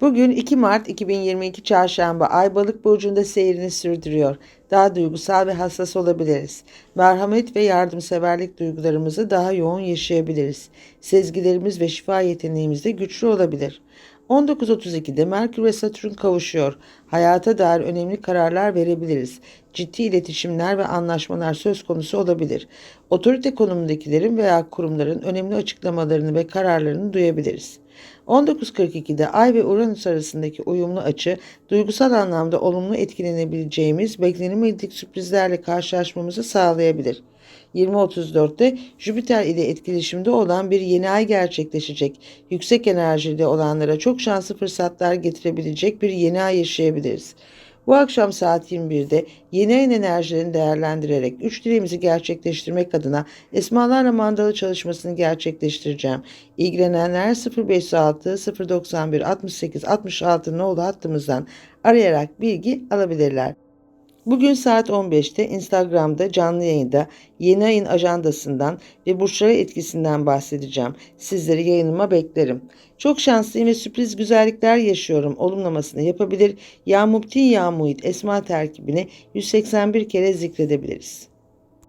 Bugün 2 Mart 2022 Çarşamba Ay Balık burcunda seyrini sürdürüyor. Daha duygusal ve hassas olabiliriz. Merhamet ve yardımseverlik duygularımızı daha yoğun yaşayabiliriz. Sezgilerimiz ve şifa yeteneğimiz de güçlü olabilir. 19.32'de Merkür ve Satürn kavuşuyor. Hayata dair önemli kararlar verebiliriz. Ciddi iletişimler ve anlaşmalar söz konusu olabilir. Otorite konumundakilerin veya kurumların önemli açıklamalarını ve kararlarını duyabiliriz. 19.42'de Ay ve Uranüs arasındaki uyumlu açı duygusal anlamda olumlu etkilenebileceğimiz beklenemedik sürprizlerle karşılaşmamızı sağlayabilir. 20.34'te Jüpiter ile etkileşimde olan bir yeni ay gerçekleşecek. Yüksek enerjide olanlara çok şanslı fırsatlar getirebilecek bir yeni ay yaşayabiliriz. Bu akşam saat 21'de yeni ayın enerjilerini değerlendirerek üç dileğimizi gerçekleştirmek adına esmalarla mandalı çalışmasını gerçekleştireceğim. İlgilenenler 0506 091 68 66 nolu hattımızdan arayarak bilgi alabilirler. Bugün saat 15'te Instagram'da canlı yayında yeni ayın ajandasından ve burçlara etkisinden bahsedeceğim. Sizleri yayınıma beklerim. Çok şanslıyım ve sürpriz güzellikler yaşıyorum. Olumlamasını yapabilir. Ya Mubtin Ya Muhit esma terkibini 181 kere zikredebiliriz.